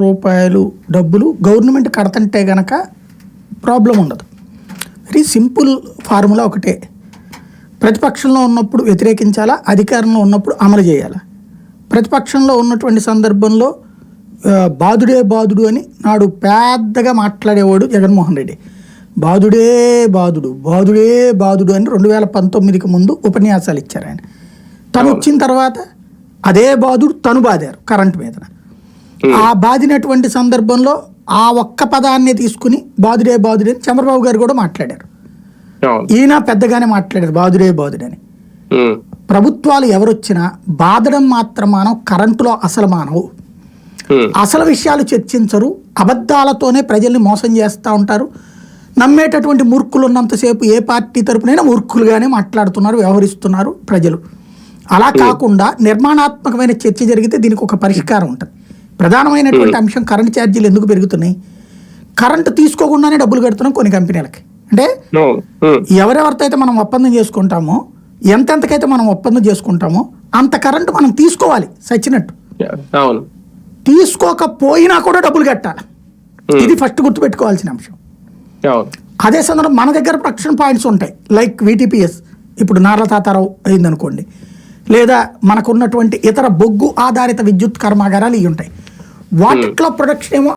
రూపాయలు డబ్బులు గవర్నమెంట్ కడతంటే గనక ప్రాబ్లం ఉండదు. వెరీ సింపుల్ ఫార్ములా ఒకటే. ప్రతిపక్షంలో ఉన్నప్పుడు వ్యతిరేకించాలా? అధికారంలో ఉన్నప్పుడు అమలు చేయాలా? ప్రతిపక్షంలో ఉన్నటువంటి సందర్భంలో ఆ, బాదుడే బాదుడు అని నాడు పెద్దగా మాట్లాడేవాడు జగన్మోహన్ రెడ్డి. బాదుడే బాదుడు బాదుడే బాదుడు అని రెండు వేల పంతొమ్మిదికి ముందు ఉపన్యాసాలు ఇచ్చారు ఆయన. తను వచ్చిన తర్వాత అదే బాదుడు తను బాదారు కరెంట్ మీద ఆ బాదినటువంటి సందర్భంలో ఆ ఒక్క పదాన్ని తీసుకుని బాదుడే బాదుడే అని చంద్రబాబు గారు కూడా మాట్లాడారు. ఈయన పెద్దగానే మాట్లాడారు బాదుడే బాదుడే అని. ప్రభుత్వాలు ఎవరొచ్చినా బాదడం మాత్రం మానవు కరెంటులో అసలు మానవు. అసలు విషయాలు చర్చించరు అబద్ధాలతోనే ప్రజల్ని మోసం చేస్తూ ఉంటారు. నమ్మేటటువంటి మూర్ఖులు ఉన్నంతసేపు ఏ పార్టీ తరపునైనా మూర్ఖులుగానే మాట్లాడుతున్నారు వ్యవహరిస్తున్నారు ప్రజలు. అలా కాకుండా నిర్మాణాత్మకమైన చర్చ జరిగితే దీనికి ఒక పరిష్కారం ఉంటుంది. ప్రధానమైనటువంటి అంశం కరెంట్ ఛార్జీలు ఎందుకు పెరుగుతున్నాయి? కరెంటు తీసుకోకుండానే డబ్బులు కడుతున్నాం కొన్ని కంపెనీలకి. అంటే ఉమ్, ఎవరెవరితో అయితే మనం ఒప్పందం చేసుకుంటామో ఎంతెంతకైతే మనం ఒప్పందం చేసుకుంటామో అంత కరెంటు మనం తీసుకోవాలి సచ్చినట్టు. తీసుకోకపోయినా కూడా డబ్బులు కట్టాలి. ఇది ఫస్ట్ గుర్తుపెట్టుకోవాల్సిన అంశం. అదే సందర్భం మన దగ్గర ప్రొటెక్షన్ పాయింట్స్ ఉంటాయి. లైక్ వీటీపీఎస్ ఇప్పుడు నార్ల తాతారావు అయిందనుకోండి. లేదా మనకున్నటువంటి ఇతర బొగ్గు ఆధారిత విద్యుత్ కర్మాగారాలు ఇవి ఉంటాయి. వాటిలో ప్రొడక్షన్ ఏమో